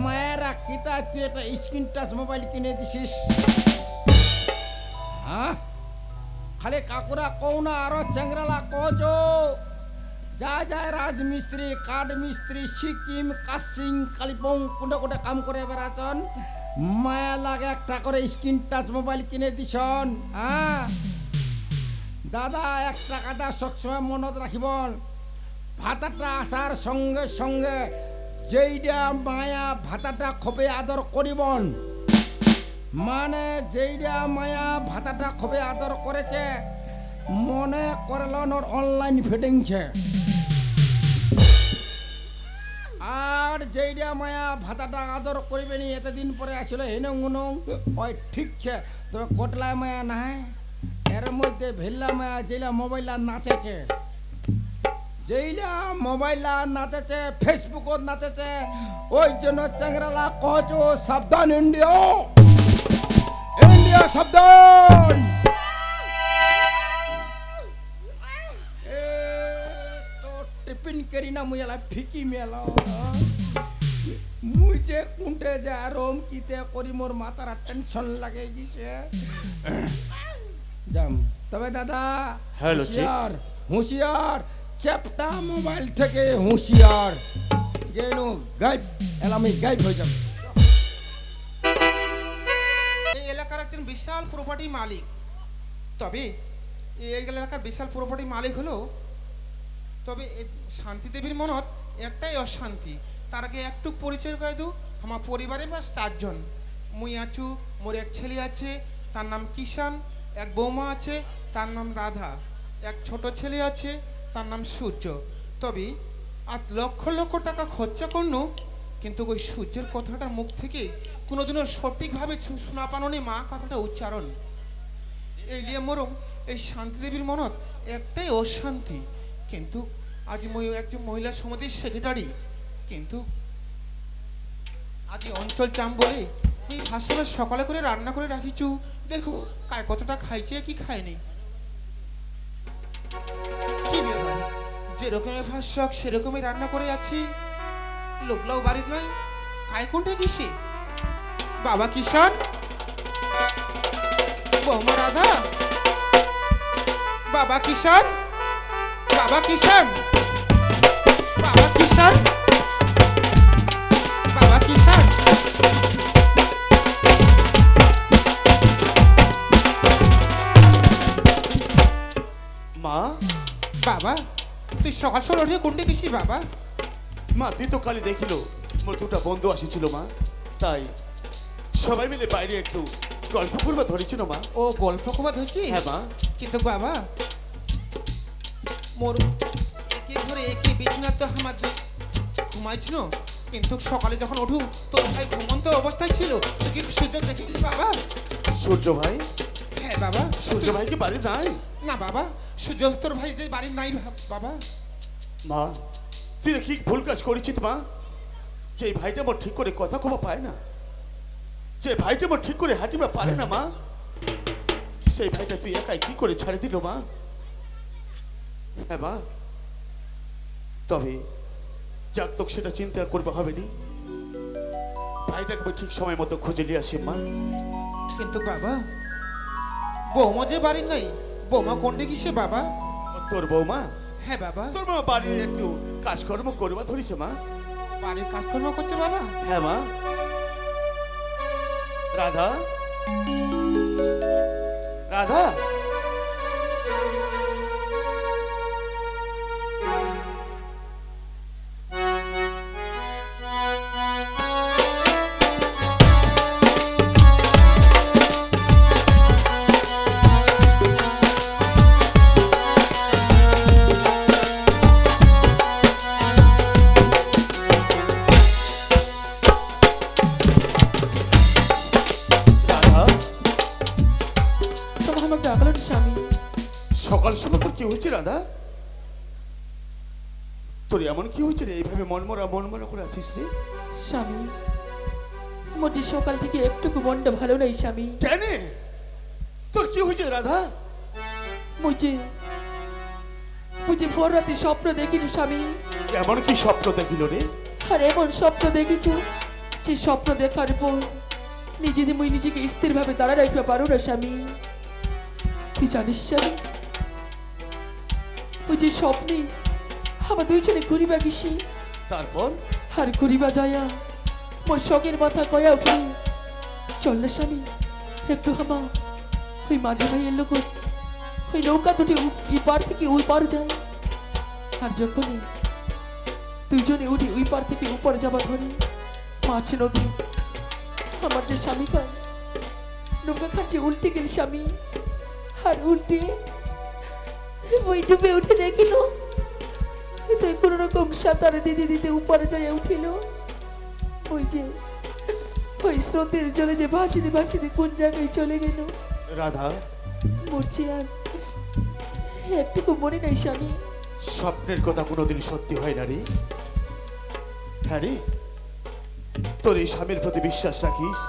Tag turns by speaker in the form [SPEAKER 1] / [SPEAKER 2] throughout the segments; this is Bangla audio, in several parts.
[SPEAKER 1] মায়েরা কিতা তুই একটা স্ক্রিন টাচ মোবাইল কিনে দিছিস? হ্যাঁ? খালি কাকুরা কও না, আরও চ্যাংরালা কচ যা যায় রাজমিস্ত্রি কাঠ মিস্ত্রি সিকিম কাসিং কালিম্পং কোনটা কোনটা কাম করে বেড়াচন মায়া লাগে একটা করে স্ক্রিন টাচ মোবাইল কিনে দিছন হ্যাঁ? দাদা, এক টাকাটা সবসময় মনত রাখিবন। ভাতাটা আসার সঙ্গে সঙ্গে যেইটা মায়া ভাতাটা খবে আদর করিবন। মানে যেইটা মায়া ভাতাটা খবে আদর করেছে, মনে করলেন ওর অনলাইন ফিটিংছে আর যেইটা মায়া ভাতাটা আদর করিবে নি, এতদিন পরে আসলে হেনং উনং ওই ঠিকছে তবে কোটলায় মায়া নাই, এর মধ্যে ভেল্লা মায়া যেইলা মোবাইল নাচেছে। যেইলা মোবাইল নাচেছে ফেসবুকত নাচেছে ওই জন্য চ্যাংরালা কচ সাবধান ইন্ডিয়া। ইন্ডিয়া সাবধান। টিফিন করি না মুই এলা ফিকি মেলা। মুই যে কুন্টে যে রোম কিতে করি মোর মাথার টেনশন লাগে গিছে। যাম। তবে দাদা
[SPEAKER 2] হ্যালো।
[SPEAKER 1] হুঁশিয়ার হুঁশিয়ার। চ্যাপটা মোবাইল থেকে হুঁশিয়ার। গেল গাইব আমি গাইব হয়ে যাবে।
[SPEAKER 3] এই এলাকার একজন বিশাল প্রপার্টি মালিক। তবে এই এলাকার বিশাল প্রপার্টি মালিক হলো, তবে শান্তি দেবীর মনত একটাই অশান্তি। তার আগে একটু পরিচয় করে দু, আমার পরিবারে বাস চারজন মুই আছু, মোর এক ছেলে আছে, তার নাম কিষান এক বৌমা আছে, তার নাম রাধা। এক ছোট ছেলে আছে তার নাম সূর্য। তবে আজ লক্ষ লক্ষ টাকা খরচা করল কিন্তু ওই সূর্যের কথাটার মুখ থেকে কোনোদিনও সঠিকভাবে শোনা পানো নি মা কথাটা উচ্চারণ। এই লিয়ে মরম, এই শান্তিদেবীর মনত একটাই অশান্তি। কিন্তু আজ একজন মহিলা সমিতির সেক্রেটারি কিন্তু আজ অঞ্চল চাম বলে এই ভাষাটা সকালে করে রান্না করে রাখিছু দেখো, কায় কতটা খাইছে কি খায়নি। যেরকমের ভাষ্যক সেরকমই রান্না করে আছি। লোকলাও বাড়ির নাই। কায় কোনটা কিসে? বাবা কিষান বৌমা রাধা? বাবা কিষান বাবা কিষান বাবা কিষান বাবা কিষান
[SPEAKER 2] মা?
[SPEAKER 3] বাবা? তুই সকাল সকাল উঠে কোনটা কিসি বাবা।
[SPEAKER 2] মা তুই তো কালি দেখিল মোর দুটা বন্ধু আসিছিল মা। তাই সবাই মিলে বাইরে একটু গল্প করবা ধরেছিল মা।
[SPEAKER 3] ও গল্প ধরছিস?
[SPEAKER 2] হ্যাঁ মা।
[SPEAKER 3] কিন্তু বাবা মোর একে ঘরে একে বিছানা তো আমার ঘুমাইছিল। কিন্তু সকালে যখন উঠু তোর ভাই ঘুমন্ত অবস্থায় ছিল। তুই কি সুযোগ দেখেছিস বাবা?
[SPEAKER 2] সূর্য ভাই?
[SPEAKER 3] হ্যাঁ বাবা।
[SPEAKER 2] সূর্য ভাই কি বাড়ি যায়?
[SPEAKER 3] না বাবা সুযোগ তোর ভাই যে বাড়ির নাই বাবা।
[SPEAKER 2] মা তুই কি ভুল কাজ করেছিস মা? যে ভাইটা মোর ঠিক করে কথা কবা পায় না। যে ভাইটা মোর ঠিক করে হাঁটিবা পারে না মা। সেই ভাইটা তুই একাই কি করে ছাড়ে দিল মা? হ্যাঁ মা। তবে যাক তোকে সেটা চিন্তা করবে হবে নি। ভাইটাকে ঠিক সময় মতো খুঁজে নিয়ে আসি মা।
[SPEAKER 3] কিন্তু বাবা বৌমা যে বাড়ির নাই বৌমা কোনটা কিসে বাবা?
[SPEAKER 2] তোর বৌমা?
[SPEAKER 3] হ্যাঁ বাবা।
[SPEAKER 2] তোর মা বাড়ির একটু কাজকর্ম করবা ধরেছে মা।
[SPEAKER 3] বাড়ির কাজকর্ম করছে বাবা?
[SPEAKER 2] হ্যাঁ মা। রাধা? রাধা? কি হয়েছে রে? এইভাবে মনমরা মনমরা করে আছিস রে?
[SPEAKER 4] স্বামী মোর যে সকাল থেকে একটুকু মনটা ভালো নাই স্বামী।
[SPEAKER 2] কেন? তোর কি হয়েছে রাধা?
[SPEAKER 4] মুঝে মুঝে ভোর রাতে স্বপ্ন দেখেছি স্বামী।
[SPEAKER 2] এমন কি স্বপ্ন দেখিল রে?
[SPEAKER 4] আর এমন স্বপ্ন দেখেছ যে স্বপ্ন দেখার পর নিজে মুই নিজেকে স্থিরভাবে দাঁড়া রাখতে পারো না স্বামী। তুই জানিস স্বামী? যে স্বপ্নে আমার দুইজনে ঘুরিবা গেছি।
[SPEAKER 2] তারপর?
[SPEAKER 4] আর ঘুরিবা যায়া মোর শখের মাথা কয়া উঠল। চল না স্বামী একটু হামা ওই মাঝে ভাইয়ের লোক ওই নৌকা দুটি এই পার থেকে ওই পার যায়। আর যখনই দুইজনে উঠি ওই পার থেকে উপরে যাবা ধরে মাছ নদী। আমার যে স্বামী খান নৌকা খান যে উল্টে গেল স্বামী। আর উল্টে ওই ডুবে উঠে দেখিল। তো কোনো রকম সাঁতারে দিতে দিতে উপরে যায় উঠিল। ওই যে ওই স্রোতের জলে যে ভাসিতে ভাসিতে কোন জায়গায় চলে গেল।
[SPEAKER 2] রাধা।
[SPEAKER 4] মরছি আর। একটুকু মনে নাই স্বামী।
[SPEAKER 2] স্বপ্নের কথা কোনোদিন সত্যি হয় না রে। হ্যাঁ রে তোর এই স্বামীর প্রতি বিশ্বাস রাখিস?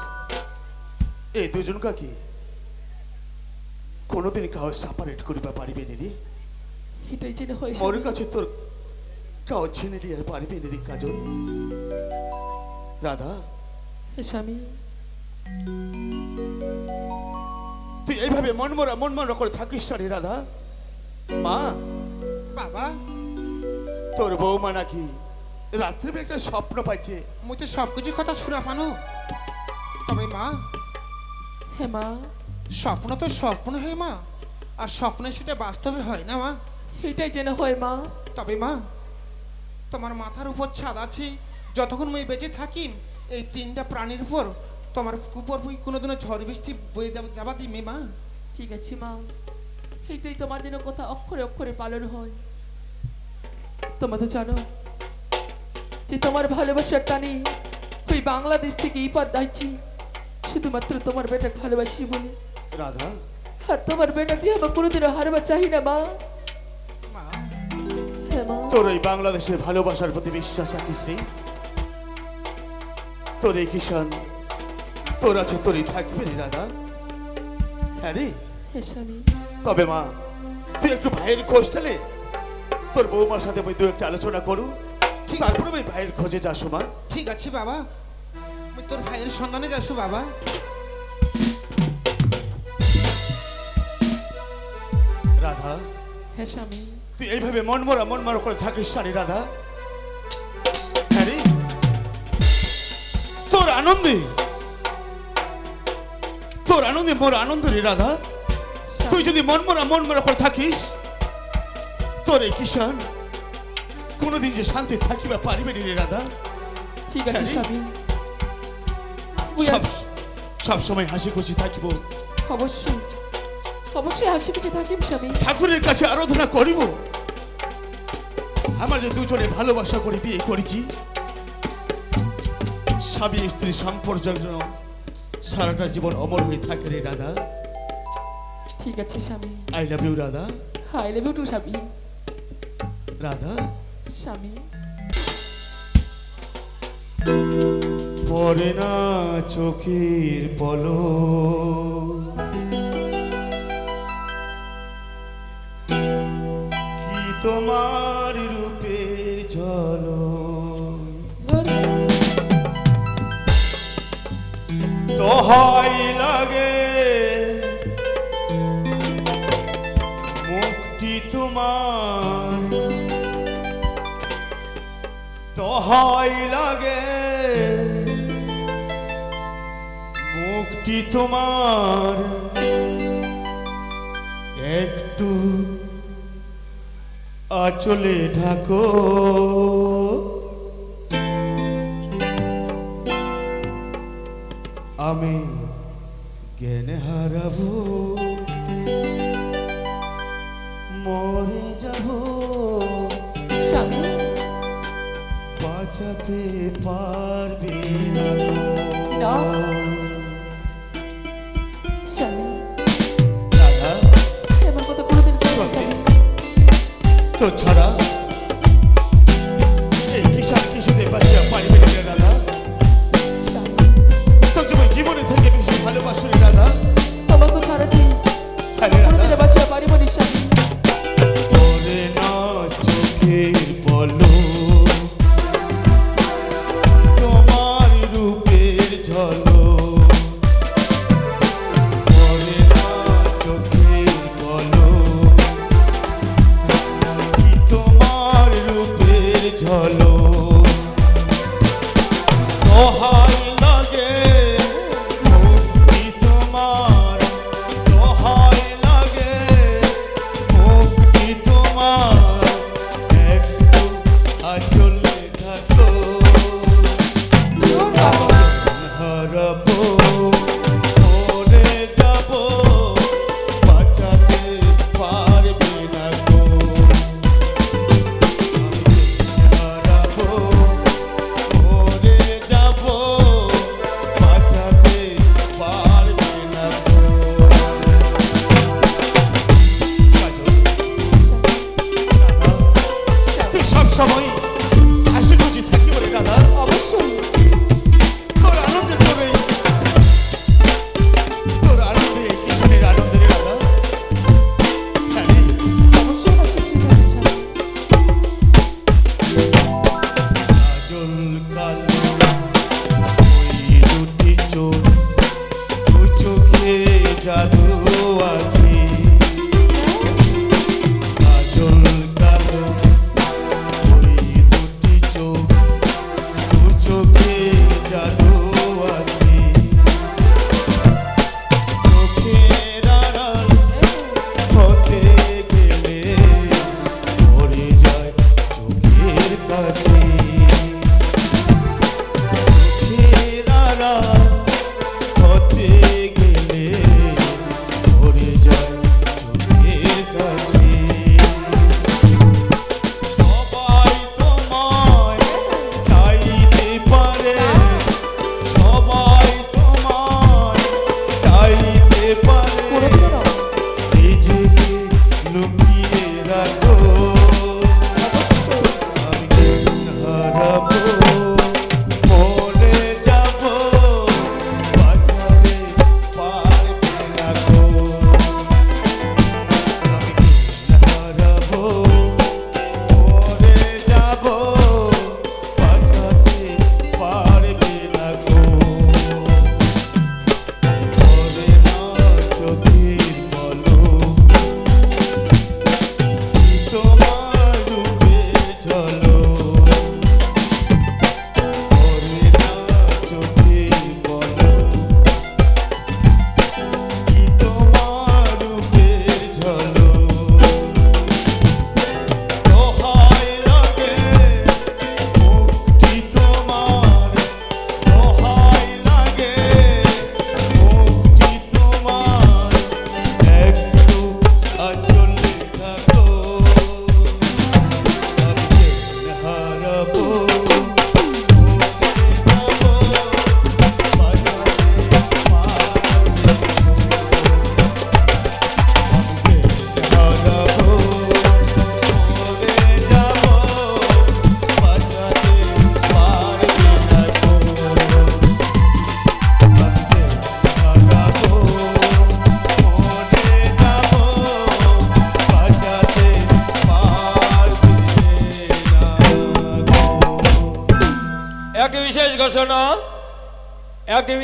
[SPEAKER 2] এই দুজন কাকি কোনোদিন কাউ সাপারেট করিবা পারিবে নি রে।
[SPEAKER 4] এটাই যেন হয়
[SPEAKER 2] মোর কাছে তোর নি রে কাজল রাধা
[SPEAKER 4] স্বামী
[SPEAKER 2] তুই এইভাবে মনমরা মনমরা করে থাকিস না রে রাধা মা
[SPEAKER 3] বাবা
[SPEAKER 2] তোর বৌমা নাকি রাত্রে একটা স্বপ্ন পাইছে
[SPEAKER 3] মুই তো সব কিছু কথা শোনা পানো তবে মা
[SPEAKER 4] হে মা
[SPEAKER 3] স্বপ্ন তো স্বপ্ন হয় মা আর স্বপ্নে সেটা বাস্তবে হয় না মা
[SPEAKER 4] এটাই যেন হয় মা
[SPEAKER 3] তবে মা তোমার মাথার উপর ছাদ আছে যতক্ষণ মই বেঁচে থাকি এই তিনটা প্রাণীর উপর তোমার উপর বই কোনোদিনও ঝড় বৃষ্টি বয়ে যাবা- যাবা দিমে মা।
[SPEAKER 4] ঠিক আছে মা। এটাই তোমার যেন কথা অক্ষরে অক্ষরে পালন হয়। তোমরা তো জানো যে তোমার ভালোবাসার টানে ওই বাংলাদেশ থেকে এই পার দাইছি শুধুমাত্র তোমার বেটাকে ভালোবাসি বলে।
[SPEAKER 2] রাধা।
[SPEAKER 4] আর তোমার বেটা যে আমার কোনোদিনও হারবার চাই না মা।
[SPEAKER 2] তোর এই বাংলাদেশের ভালোবাসার প্রতি বিশ্বাস রাখিস রে। তোর এই কিষান তোর আছে তোরই থাকবে রে রাধা। হ্যাঁ রে। তবে মা তুই একটু ভাইয়ের খোঁজ টেলে তোর বৌমার সাথে আমি দু একটা আলোচনা করু।
[SPEAKER 3] ঠিক।
[SPEAKER 2] তারপরে আমি ভাইয়ের খোঁজে যাসো মা।
[SPEAKER 3] ঠিক আছে বাবা। তোর ভাইয়ের সন্ধানে যাচ্ছ বাবা।
[SPEAKER 2] রাধা।
[SPEAKER 4] হ্যাঁ স্বামী।
[SPEAKER 2] তুই এইভাবে মনমরা মনমরা করে থাকিস না রাধা। হ্যাঁ তোর আনন্দে। তোর আনন্দে মোর আনন্দ রে রাধা। তুই যদি মনমরা মনমরা করে থাকিস তোর এই কিষান কোনোদিন যে শান্তি থাকিবা পারিবে রে রাধা।
[SPEAKER 4] ঠিক আছে
[SPEAKER 2] হ্যাঁ।
[SPEAKER 4] স্বামী।
[SPEAKER 2] সব সব সময় হাসি খুশি থাকব।
[SPEAKER 4] অবশ্যই। অবশ্যই হাসি খুশি স্বামী।
[SPEAKER 2] ঠাকুরের কাছে আরাধনা করিব। আমার যে দুজনে ভালোবাসা করে বিয়ে করেছি স্বামী স্ত্রী সম্পর্ক সারাটা জীবন অমর হয়ে থাকে রে রাধা।
[SPEAKER 4] ঠিক আছে স্বামী।
[SPEAKER 2] I love you Radha.
[SPEAKER 4] I love you too স্বামী।
[SPEAKER 2] রাধা।
[SPEAKER 4] স্বামী।
[SPEAKER 2] পরে না চোখের পলো তোমার রূপের ঝলো দহাই লাগে মুক্তি তোমার। দহাই লাগে মুক্তি তোমার। একটু আচলে ঢাকো। আমি জ্ঞান হারাবো মরে যাব। বাঁচাতে পারবে না। তো ছাড়া এই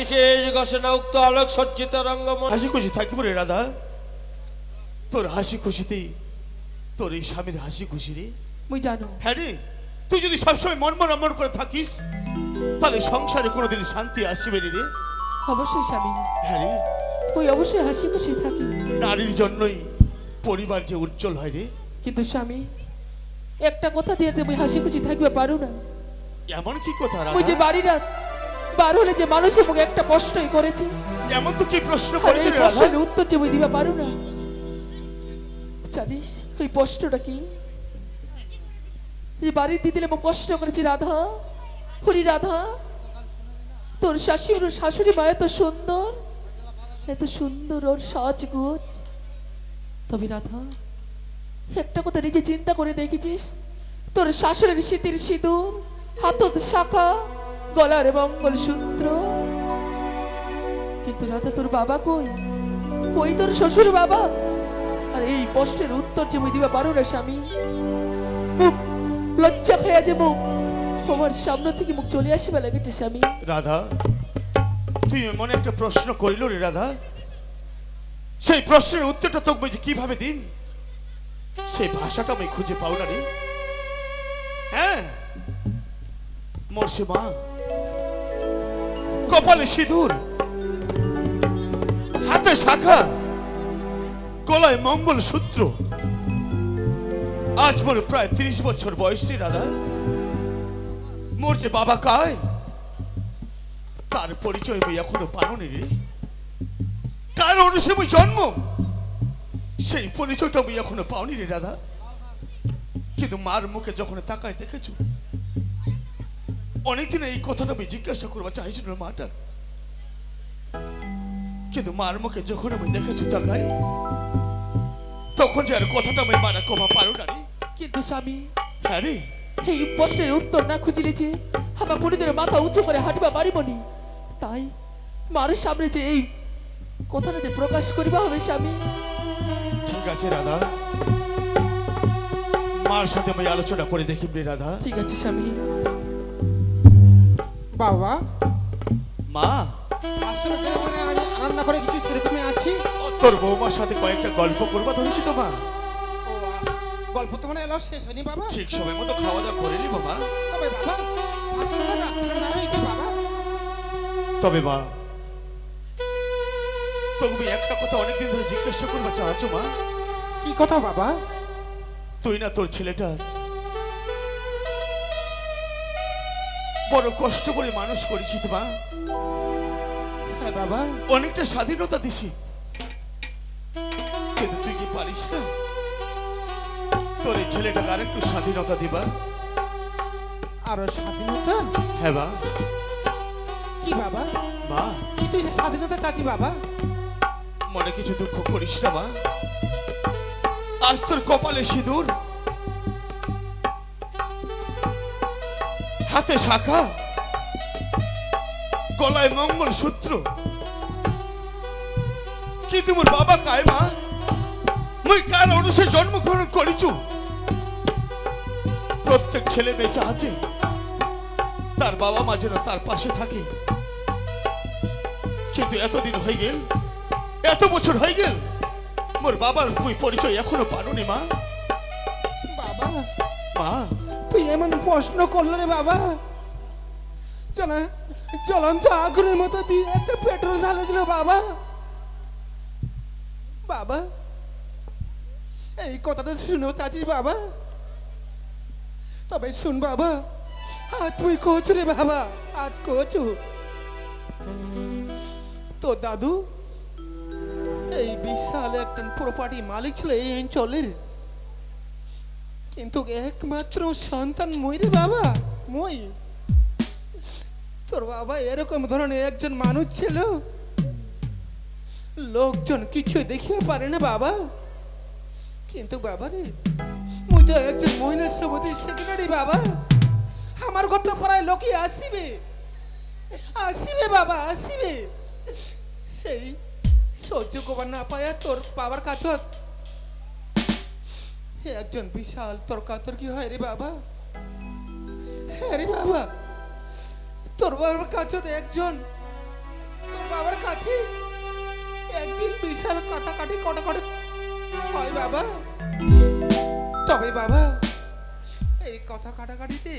[SPEAKER 5] বিশেষ ঘোষণা উক্ত আলোক সজ্জিত রঙ্গমঞ্চ
[SPEAKER 2] হাসি খুশি থাকিব রে রাধা। তোর হাসি খুশিতেই তোর এই স্বামীর হাসি খুশি রে।
[SPEAKER 4] মুই জানো।
[SPEAKER 2] হ্যাঁ রে তুই যদি সবসময় মন মন করে থাকিস তাহলে সংসারে কোনোদিন শান্তি আসবে রে রে।
[SPEAKER 4] অবশ্যই স্বামী।
[SPEAKER 2] হ্যাঁ রে।
[SPEAKER 4] তুই অবশ্যই হাসি খুশি থাকি।
[SPEAKER 2] নারীর জন্যই পরিবার যে উজ্জ্বল হয় রে।
[SPEAKER 4] কিন্তু স্বামী একটা কথা দিয়ে তুমি হাসি খুশি থাকবে পারো না।
[SPEAKER 2] এমন কি কথা
[SPEAKER 4] ওই যে বাড়ি রাত বার হলে যে মানুষের মুখে একটা প্রশ্নই করেছি।
[SPEAKER 2] এমন তো কি প্রশ্ন করেছে
[SPEAKER 4] এই প্রশ্নের উত্তর যে দিবা পারো না। জানিস ওই প্রশ্নটা কি? যে বাড়ির দিদিলে মো প্রশ্ন করেছি রাধা। হরি রাধা তোর শাশুড়ি শাশুড়ি মা এত সুন্দর। এত সুন্দর ওর সাজগোজ। তবে রাধা একটা কথা নিজে চিন্তা করে দেখেছিস? তোর শাশুড়ির শীতের সিঁদুর হাতত শাখা গলার মঙ্গল সূত্র। কিন্তু রাধা তোর বাবা কই? কই তোর শ্বশুর বাবা? আর এই প্রশ্নের উত্তর যে মুই দিবা পারো না, স্বামী। মুখ লজ্জা খেয়া যে মুখ। আমার সামনে থেকে মুখ চলে আসিবা লেগেছে, স্বামী।
[SPEAKER 2] রাধা, তুই এমন একটা প্রশ্ন করিল রে রাধা? সেই প্রশ্নের উত্তরটা তোকে যে কীভাবে দিন? সেই ভাষাটা আমি খুঁজে পাও না রে। হ্যাঁ? মরসে মা। কপালে সিঁদুর, হাতে শাখা গলায় মঙ্গল সূত্র আজ মোর প্রায় ত্রিশ বছর বয়স রে মোর যে বাবা কায়, তার পরিচয় বই এখনও পাননি রে। কার অনুসে বই জন্ম, সেই পরিচয়টা বই এখনও পাওনি রে রাধা। কিন্তু মার মুখে যখন তাকায় দেখেছ অনেকদিন এই কথাটা আমি জিজ্ঞাসা করবা চাইছিল মাটা। কিন্তু মার মুখে যখন আমি দেখেছি তাকায় তখন যে আর কথাটা আমি মানা কমা পারো না রে।
[SPEAKER 4] কিন্তু স্বামী
[SPEAKER 2] হ্যাঁ রে।
[SPEAKER 4] এই প্রশ্নের উত্তর না খুঁজিলে যে আমার কোনদিনের মাথা উঁচু করে হাঁটিবা পারিবনি তাই মার সামনে যে এই কথাটা যে প্রকাশ করিবা হবে স্বামী।
[SPEAKER 2] ঠিক আছে রাধা। মার সাথে আমি আলোচনা করে দেখি রে রাধা।
[SPEAKER 4] ঠিক আছে স্বামী।
[SPEAKER 3] বাবা।
[SPEAKER 2] মা।
[SPEAKER 3] আসলে যেরকম রান্না করে কিছু সেরকমই আছি।
[SPEAKER 2] তোর বৌমার সাথে কয়েকটা গল্প করবা ধরেছি তো মা।
[SPEAKER 3] গল্প তো মানে এলো শেষ হয়নি বাবা।
[SPEAKER 2] ঠিক সময় মতো খাওয়া দাওয়া করে নিবো মা।
[SPEAKER 3] তবে বাবা আসলে তো রাত্রে রান্না হয়েছে বাবা।
[SPEAKER 2] তবে মা তুমি একটা কথা অনেকদিন ধরে জিজ্ঞাসা করবা চাচ্ছ মা।
[SPEAKER 3] কি কথা বাবা?
[SPEAKER 2] তুই না তোর ছেলেটা বড় কষ্ট করে মানুষ করেছি তো মা।
[SPEAKER 3] হ্যাঁ বাবা
[SPEAKER 2] অনেকটা স্বাধীনতা দিছি। কিন্তু তুই কি পারিস না? তোর এই ছেলেটাকে আরেকটু স্বাধীনতা দিবা।
[SPEAKER 3] আরও স্বাধীনতা?
[SPEAKER 2] হ্যাঁ বা
[SPEAKER 3] কি বাবা?
[SPEAKER 2] মা।
[SPEAKER 3] কি তুই স্বাধীনতা চাচ্ছি বাবা?
[SPEAKER 2] মনে কিছু দুঃখ করিস না মা। আজ তোর কপালে সিঁদুর হাতে শাখা গলায় মঙ্গল সূত্র কিন্তু মোর বাবা কায় মা মুই কার অনুসারে জন্মগ্রহণ করিছু প্রত্যেক ছেলে মেয়ে আছে তার বাবা মা যেন তার পাশে থাকে। কিন্তু এতদিন হয়ে গেল এত বছর হয়ে গেল মোর বাবার তুই পরিচয় এখনও পারোনি মা।
[SPEAKER 3] বাবা।
[SPEAKER 2] মা।
[SPEAKER 3] এমন প্রশ্ন করল রে বাবা। চলা জ্বলন্ত আগুনের মতো দিয়ে একটা পেট্রোল ঢালে দিল বাবা। বাবা, এই কথাটা শুনেও চাচিস বাবা। তবে শুন বাবা, আজ তুই কচু রে বাবা, আজ কচু। তো দাদু, এই বিশাল একটা প্রপার্টি মালিক ছিল এই অঞ্চলের। কিন্তু একমাত্র সন্তান মই রে বাবা, মই। তোর বাবা এরকম ধরনের একজন মানুষ ছিল। লোকজন কিছু দেখিয়ে পারে না বাবা। কিন্তু বাবা রে, মুই তো একজন মহিলা সমিতির সেক্রেটারি বাবা। আমার ঘর তো প্রায় লোকে আসিবে। আসিবে বাবা, আসিবে। সেই সহ্য করবার না পায়া তোর বাবার কাছে একজন বিশাল তর্কাতর্কি হয় রে বাবা। হ্যাঁ রে বাবা, তোর বাবার কাছে তো একজন, তোর বাবার কাছে একদিন বিশাল কাটাকাটি কটাকাটি হয় বাবা। তবে বাবা, এই কথা কাটাকাটিতে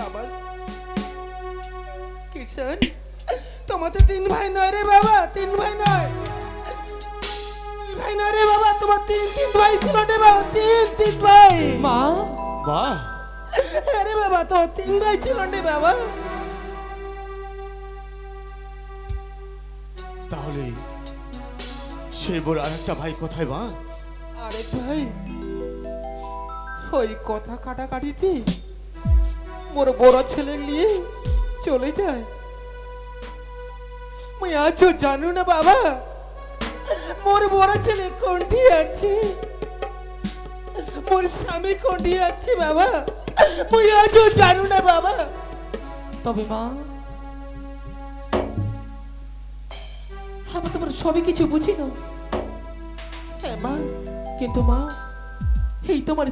[SPEAKER 3] বাবা কিষান তোমাদের তিন ভাই নয় রে বাবা, তিন ভাই নয়। ভাই নয় রে বাবা তোমার তিন তিন ভাই ছিল রে বাবা তিন তিন ভাই।
[SPEAKER 4] মা?
[SPEAKER 2] মা
[SPEAKER 3] আরে বাবা তো তিন ভাই ছিল রে বাবা।
[SPEAKER 2] তাহলে সেই বড় আরেকটা ভাই কোথায় মা?
[SPEAKER 3] আরে ভাই ওই কথা কাটাকাটিতে মোর বড় ছেলে নিয়ে চলে যায়। মুই আজও জানু না বাবা। মোর বড় ছেলে কোনটি আছে? মোর স্বামী কোনটি আছে বাবা? মুই আজও জানু না বাবা।
[SPEAKER 4] তবে মা আমি তোমার সবই কিছু বুঝি না।
[SPEAKER 3] হ্যাঁ মা।
[SPEAKER 4] কিন্তু মা এই তোমার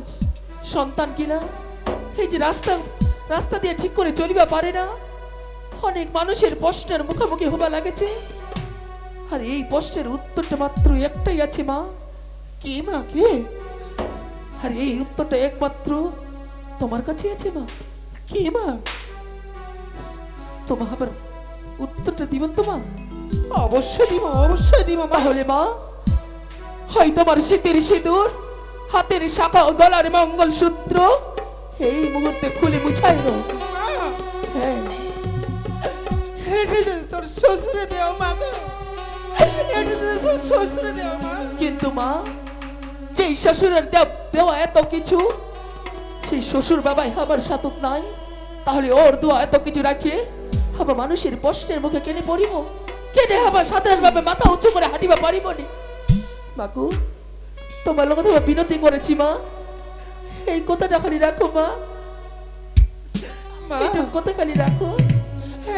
[SPEAKER 4] সন্তান কিনা? এই যে রাস্তা রাস্তা দিয়ে ঠিক করে চলিবা পারে না? অনেক মানুষের প্রশ্নের মুখোমুখি হবা লাগেছে। আর এই প্রশ্নের উত্তরটা মাত্র একটাই আছে মা।
[SPEAKER 3] কি মা কি?
[SPEAKER 4] আর এই উত্তরটা একমাত্র তোমার কাছে আছে মা।
[SPEAKER 3] কি মা?
[SPEAKER 4] তোমার আবার উত্তরটা দিবেন তো মা?
[SPEAKER 3] অবশ্যই দিব অবশ্যই দিব মা।
[SPEAKER 4] তাহলে মা হয় তোমার শীতের সিঁদুর হাতের শাখা ও গলার মঙ্গল সূত্র এই মুহূর্তে খুলে মুছাই দাও হ্যাঁ।
[SPEAKER 3] তোর শ্বশুরে দেও মা গো।
[SPEAKER 4] কিন্তু মা যেই শ্বশুরের দেব- দেওয়া এত কিছু সেই শ্বশুর বাবাই আমার সাথত নাই তাহলে ওর দোয়া এত কিছু রাখিয়ে হাবা মানুষের প্রশ্নের মুখে কেনে পড়িব? কেনে হাবা সাধারণভাবে মাথা উঁচু করে হাঁটিবা পারিব নি? বাকু তোমার লোক তোমার বিনতি করেছি মা। এই কথাটা খালি রাখো মা। কথা খালি রাখো।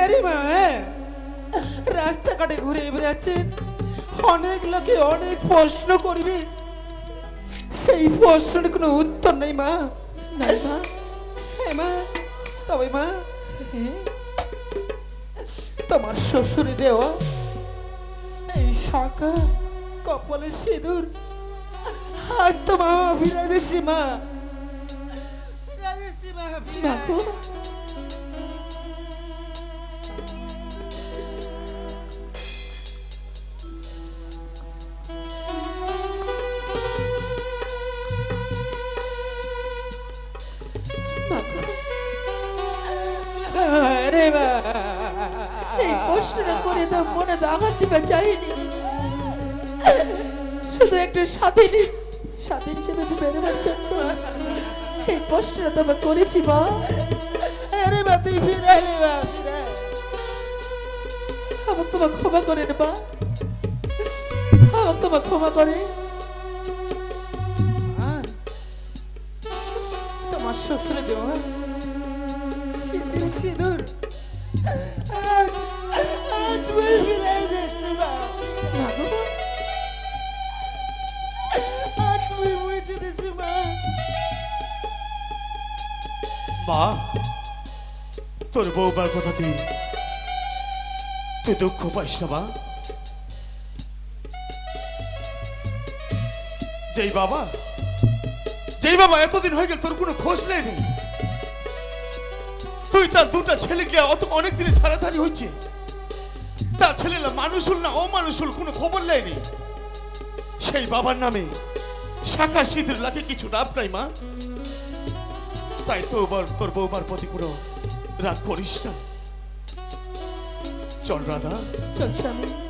[SPEAKER 3] আরে মা হ্যাঁ। রাস্তাঘাটে ঘুরে বেড়াচ্ছেন। অনেক লোকে অনেক প্রশ্ন করবে। সেই প্রশ্নের কোনো উত্তর নেই মা।
[SPEAKER 4] মা।
[SPEAKER 3] হ্যাঁ মা তবে মা। তোমার শ্বশুরে দেওয়া এই শাখা কপালে সিঁদুর। আজ তো মা ফিরে দিছি মা। ফিরে দিছি মা
[SPEAKER 4] প্রশ্নটা করে তো মনে তো আঘাত দিতে চাইনি শুধু একটু স্বাধীন স্বাধীন হিসেবে বেরোবার জন্য এই প্রশ্নটা তবে করেছি মা।
[SPEAKER 3] আরে মা তুই ফিরে আরে মা ফিরে
[SPEAKER 4] আমার তোমার ক্ষমা করে রে মা। আমার তোমার ক্ষমা করে।
[SPEAKER 3] তোমার শ্বশুরে দেওয়া সিঁদুর।
[SPEAKER 2] মা, তোর বউবার কথাতে তুই দুঃখ পাইস না মা। যেই বাবা যেই বাবা এতদিন হয়ে গেল, তোর কোনো খোঁজ নেই তুই তার দুটা ছেলেকে অত অনেক দিনে ছাড়াছাড়ি হচ্ছে। তার ছেলেরা মানুষুল না অমানুষুল, কোনো খবর নেয়নি সেই বাবার নামে শাখা সিঁদুর লাগে কিছু লাভ নাই মা। তাই তো বর তোর বৌমার প্রতি কোনো রাগ করিস না। চল রাধা।
[SPEAKER 4] চল স্বামী।